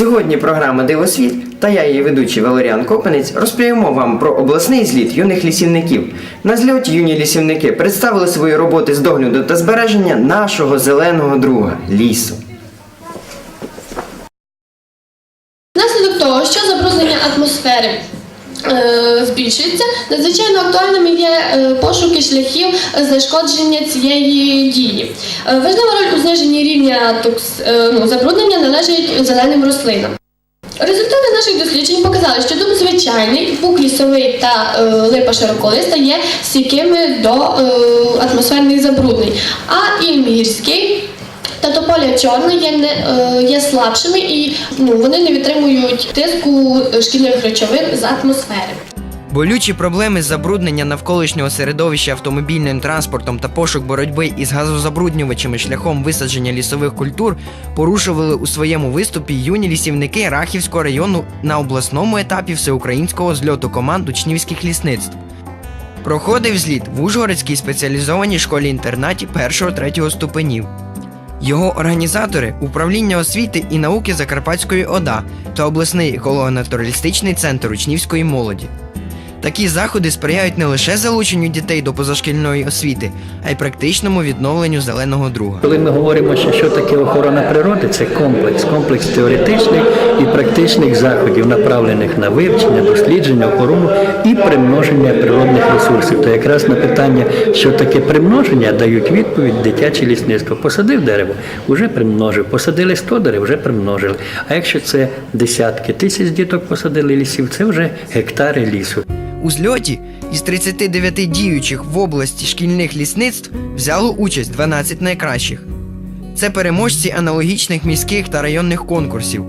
Сьогодні програма Дивосвіт та я, її ведучий Валеріан Копенець, розповімо вам про обласний зліт юних лісівників. На зльоті юні лісівники представили свої роботи з догляду та збереження нашого зеленого друга лісу. Внаслідок того, що забруднення атмосфери збільшується, надзвичайно актуальними є е, пошуки шляхів знешкодження цієї дії. Е, важлива роль у зниженні рівня токс, е, ну, забруднення належить зеленим рослинам. Результати наших досліджень показали, що дуб звичайний, бук лісовий та е, липа широколиста є стійкими до е, атмосферних забруднень, а і гірський та тополя чорна є, не, е, є слабшими і ну, вони не відтримують тиску шкідливих речовин з атмосфери. Болючі проблеми забруднення навколишнього середовища автомобільним транспортом та пошук боротьби із газозабруднювачами шляхом висадження лісових культур порушували у своєму виступі юні лісівники Рахівського району на обласному етапі всеукраїнського зльоту команд учнівських лісництв. Проходив зліт в Ужгородській спеціалізованій школі-інтернаті 1-3 ступенів. Його організатори управління освіти і науки Закарпатської ОДА та обласний еколого-натуралістичний центр учнівської молоді. Такі заходи сприяють не лише залученню дітей до позашкільної освіти, а й практичному відновленню зеленого друга. Коли ми говоримо, що, таке охорона природи, це комплекс, комплекс теоретичних і практичних заходів, направлених на вивчення, дослідження, охорону і примноження природних ресурсів. То якраз на питання, що таке примноження, дають відповідь дитяче лісництво. Посадив дерево, вже примножив. Посадили 100 дерев, вже примножили. А якщо це десятки тисяч діток посадили лісів, це вже гектари лісу. У зльоті із 39 діючих в області шкільних лісництв взяло участь 12 найкращих. Це переможці аналогічних міських та районних конкурсів.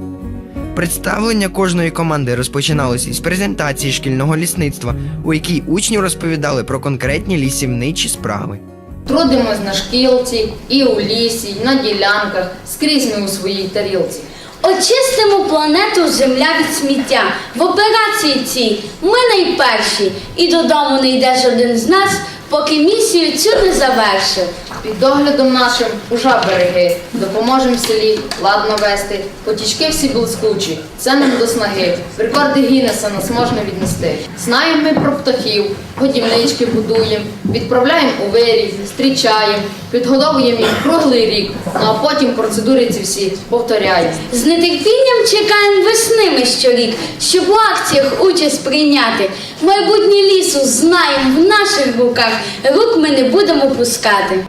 Представлення кожної команди розпочиналося із презентації шкільного лісництва, у якій учні розповідали про конкретні лісівничі справи. Трудимось на шкілці, і у лісі, і на ділянках, скрізь ми у своїй тарілці. Очистимо планету Земля від сміття. В операції цій ми найперші, і додому не йде жоден з нас, поки місію цю не завершив. Під доглядом нашим ужа береги, допоможем в селі ладно вести, потічки всі блискучі, це нам до снаги, в рекорди Гіннеса нас можна віднести. Знаємо ми про птахів, годівнички будуємо, відправляємо у вирій, зустрічаємо, підгодовуємо їх круглий рік, ну а потім процедури ці всі повторяємо. З нетерпінням чекаємо весни ми щорік, щоб у акціях участь прийняти. Майбутнє лісу знаємо в наших руках, рук ми не будемо пускати.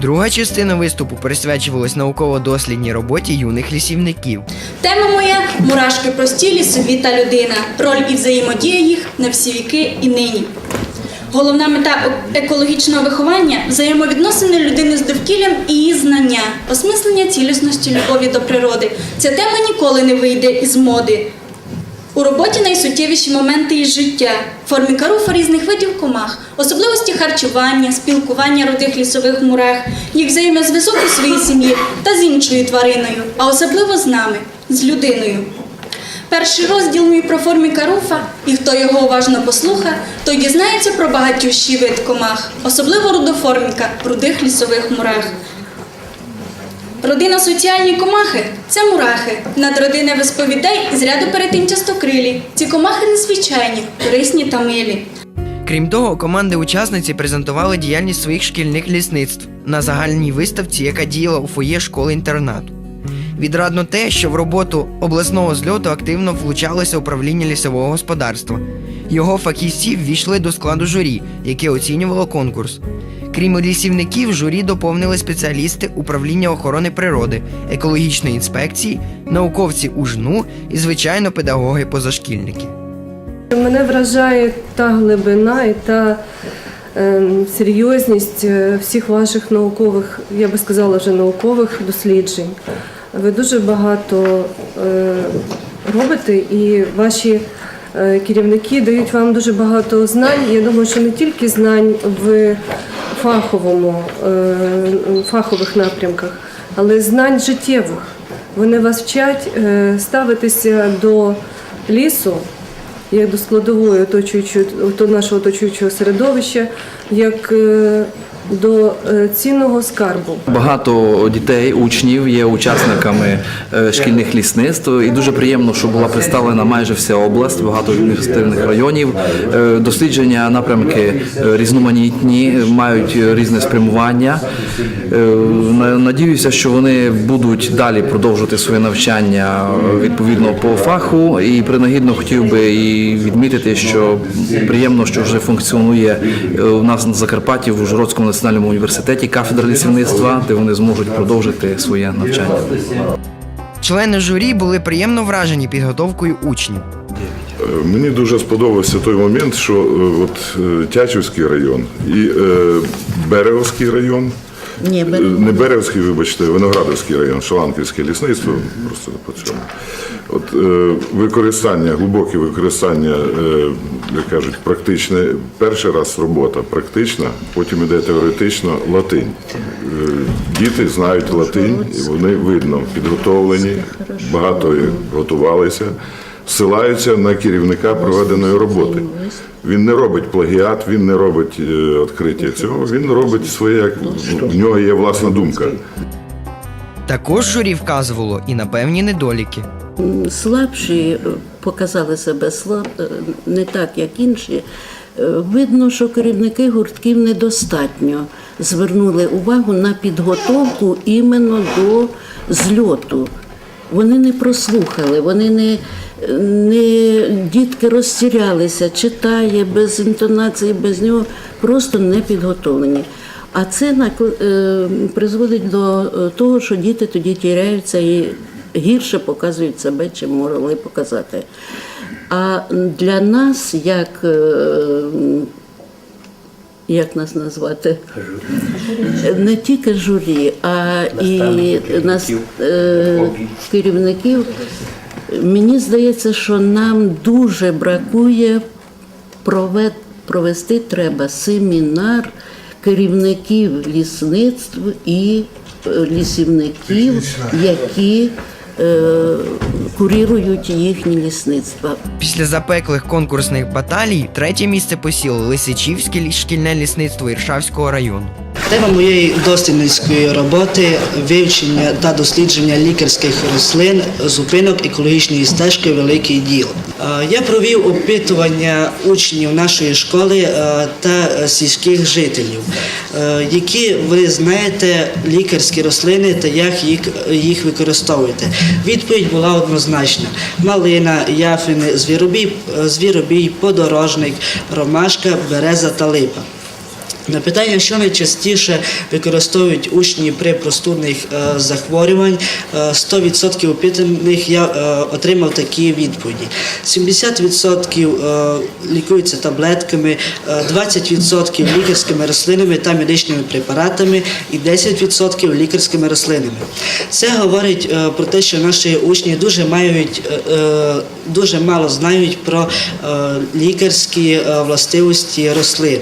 Друга частина виступу присвячувалась науково-дослідній роботі юних лісівників. Тема моя мурашки прості, лісові та людина. Роль і взаємодія їх на всі віки і нині. Головна мета екологічного виховання взаємовідносини людини з довкіллям і її знання, осмислення цілісності любові до природи. Ця тема ніколи не вийде із моди. У роботі найсуттєвіші моменти із життя, формі каруфа різних видів комах, особливості харчування, спілкування рудих лісових мурах, їх взаємозв'язок у своїй сім'ї та з іншою твариною, а особливо з нами, з людиною. Перший розділ мій про формі каруфа, і хто його уважно послуха, той дізнається про багатющий вид комах, особливо рудоформіка рудих лісових мурах. Родина соціальні комахи це мурахи. Надродина висповідей з ряду перетинчастокрилі. Ці комахи незвичайні, корисні та милі. Крім того, команди-учасниці презентували діяльність своїх шкільних лісництв на загальній виставці, яка діяла у фоє школи-інтернату. Відрадно те, що в роботу обласного зльоту активно влучалося управління лісового господарства. Його фахівці ввійшли до складу журі, яке оцінювало конкурс. Крім лісівників, журі доповнили спеціалісти управління охорони природи, екологічної інспекції, науковці УЖНУ і, звичайно, педагоги-позашкільники. Мене вражає та глибина і та ем, серйозність е, всіх ваших наукових, я би сказала, вже наукових досліджень. Ви дуже багато е, робите, і ваші е, керівники дають вам дуже багато знань. Я думаю, що не тільки знань в фаховому, е, фахових напрямках, але знань життєвих. Вони вас вчать е, ставитися до лісу як до складової оточуючого то нашого оточуючого середовища, як е, до е, цінного скарбу. Багато дітей, учнів є учасниками е, шкільних лісництв, і дуже приємно, що була представлена майже вся область, багато адміністративних районів. Дослідження напрямки різноманітні, мають різне спрямування. Надіюся, що вони будуть далі продовжувати своє навчання відповідно по фаху. І принагідно хотів би і відмітити, що приємно, що вже функціонує у нас на Закарпатті в Ужгородському національному університеті кафедра лісівництва, де вони зможуть продовжити своє навчання. Члени журі були приємно вражені підготовкою учнів. Мені дуже сподобався той момент, що е, от е, Тячівський район і е, Береговський район. Ні, Е, Берег- Не Беревський, вибачте, Виноградовський район, Шаланківське лісництво, просто по цьому. От е, використання, глибоке використання, е, як кажуть, практичне, перший раз робота практична, потім іде теоретично латинь. Е, діти знають латинь, і вони видно підготовлені, багато готувалися, ссилаються на керівника проведеної роботи. Він не робить плагіат, він не робить е, відкриття цього, він робить своє, як в нього є власна думка. Також журі вказувало і на певні недоліки. слабші е, показали себе слаб, е, не так, як інші. Видно, що керівники гуртків недостатньо звернули увагу на підготовку іменно до зльоту. Вони не прослухали, вони не, не дітки розтірялися, читає без інтонації, без нього, просто не підготовлені. А це накл- е, призводить до е, того, що діти тоді тіряються і гірше показують себе, чим могли показати. А для нас, як, е, як нас назвати? Не тільки журі, а і нас, е, керівників, мені здається, що нам дуже бракує провести треба семінар керівників лісництв і е, лісівників, які е, курірують їхні лісництва. Після запеклих конкурсних баталій третє місце посіло Лисичівське шкільне лісництво Іршавського району. Тема моєї дослідницької роботи вивчення та дослідження лікарських рослин, зупинок екологічної стежки Великий Діл. Е, Я провів опитування учнів нашої школи е, та сільських жителів, е, які ви знаєте лікарські рослини та як їх, їх використовуєте. Відповідь була однозначна: малина, яфини, звіробій, звіробій, подорожник, ромашка, береза та липа. На питання, що найчастіше використовують учні при простудних е, захворювань, е, 100% опитаних я е, отримав такі відповіді. 70% е, лікуються таблетками, е, 20% лікарськими рослинами та медичними препаратами і 10% лікарськими рослинами. Це говорить е, про те, що наші учні дуже мають е, е, дуже мало знають про е, лікарські е, властивості рослин.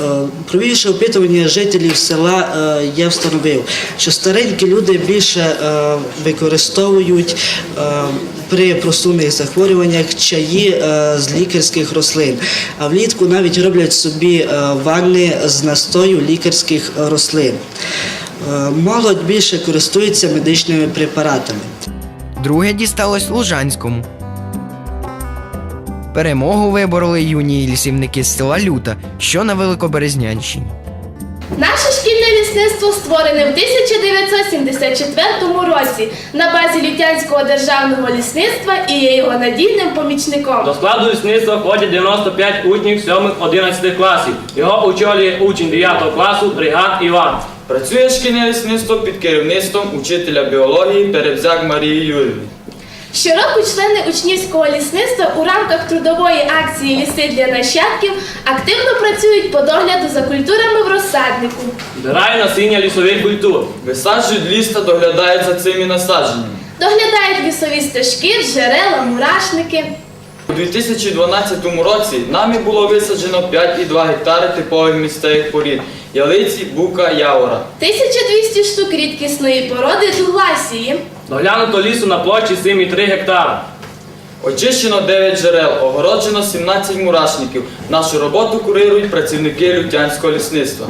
Е, Провівши опитування жителів села, е, я встановив, що старенькі люди більше е, використовують при простудних захворюваннях чаї з лікарських рослин, а влітку навіть роблять собі ванни з настою лікарських рослин. Молодь більше користується медичними препаратами. Друге дісталось Лужанському. Перемогу вибороли юні лісівники з села Люта, що на Великоберезнянщині. Наше шкільне лісництво створене в 1974 році на базі Лютянського державного лісництва і є його надійним помічником. До складу лісництва входять 95 учнів 7-11 класів. Його очолює учень 9 класу бригад Іван. Працює шкільне лісництво під керівництвом учителя біології Перевзяк Марії Юрівни. Щороку члени учнівського лісництва у рамках трудової акції Ліси для нащадків активно працюють по догляду за культурами в розсаднику. Збирає насіння лісових культур. Висаджують ліс та доглядають за цими насадженнями. Доглядають лісові стежки, джерела, мурашники. У 2012 році нами було висаджено 5,2 гектари типових місцевих порід ялиці, бука, явора. 1200 штук рідкісної породи дугласії. Доглянуто лісу на площі 7,3 гектара. Очищено 9 джерел, огороджено 17 мурашників. Нашу роботу курирують працівники лютянського лісництва.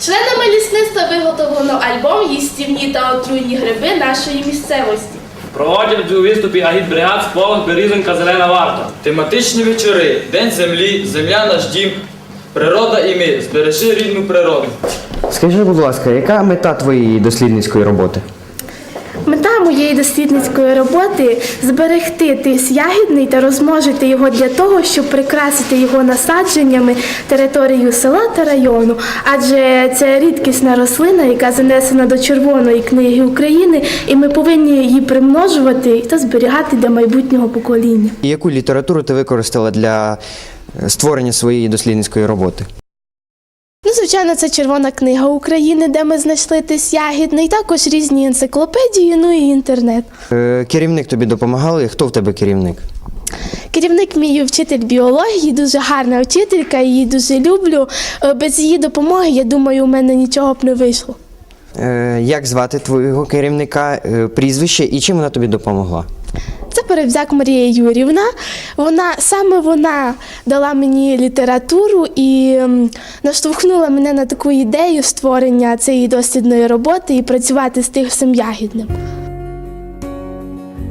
Членами лісництва виготовлено альбом Їстівні та отруйні гриби нашої місцевості. Проводять у виступі агітбригад сполох Берізонька Зелена Варта. Тематичні вечори, День землі, земля наш дім, природа і ми. Збережи рідну природу. Скажи, будь ласка, яка мета твоєї дослідницької роботи? Моєї дослідницької роботи зберегти тис ягідний та розмножити його для того, щоб прикрасити його насадженнями територію села та району. Адже це рідкісна рослина, яка занесена до Червоної книги України, і ми повинні її примножувати та зберігати для майбутнього покоління. Яку літературу ти використала для е, створення своєї дослідницької роботи? Ну, звичайно, це Червона книга України, де ми знайшли тис ягідний, також різні енциклопедії, ну і інтернет. Е, Керівник тобі допомагали? Хто в тебе керівник? Керівник мій вчитель біології, дуже гарна вчителька, її дуже люблю. Е, Без її допомоги, я думаю, у мене нічого б не вийшло. Е, Як звати твого керівника, е, прізвище і чим вона тобі допомогла? Перевзяк Марія Юрівна. Вона саме вона дала мені літературу і наштовхнула мене на таку ідею створення цієї дослідної роботи і працювати з тим ягідним.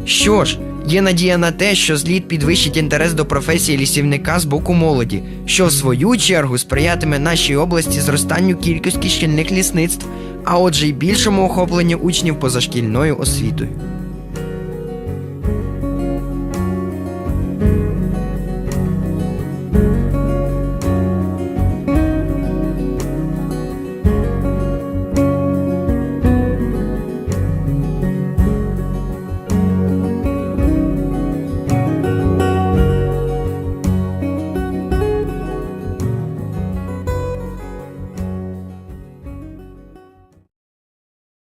Що ж, є надія на те, що зліт підвищить інтерес до професії лісівника з боку молоді, що в свою чергу сприятиме нашій області зростанню кількості шкільних лісництв, а отже й більшому охопленню учнів позашкільною освітою.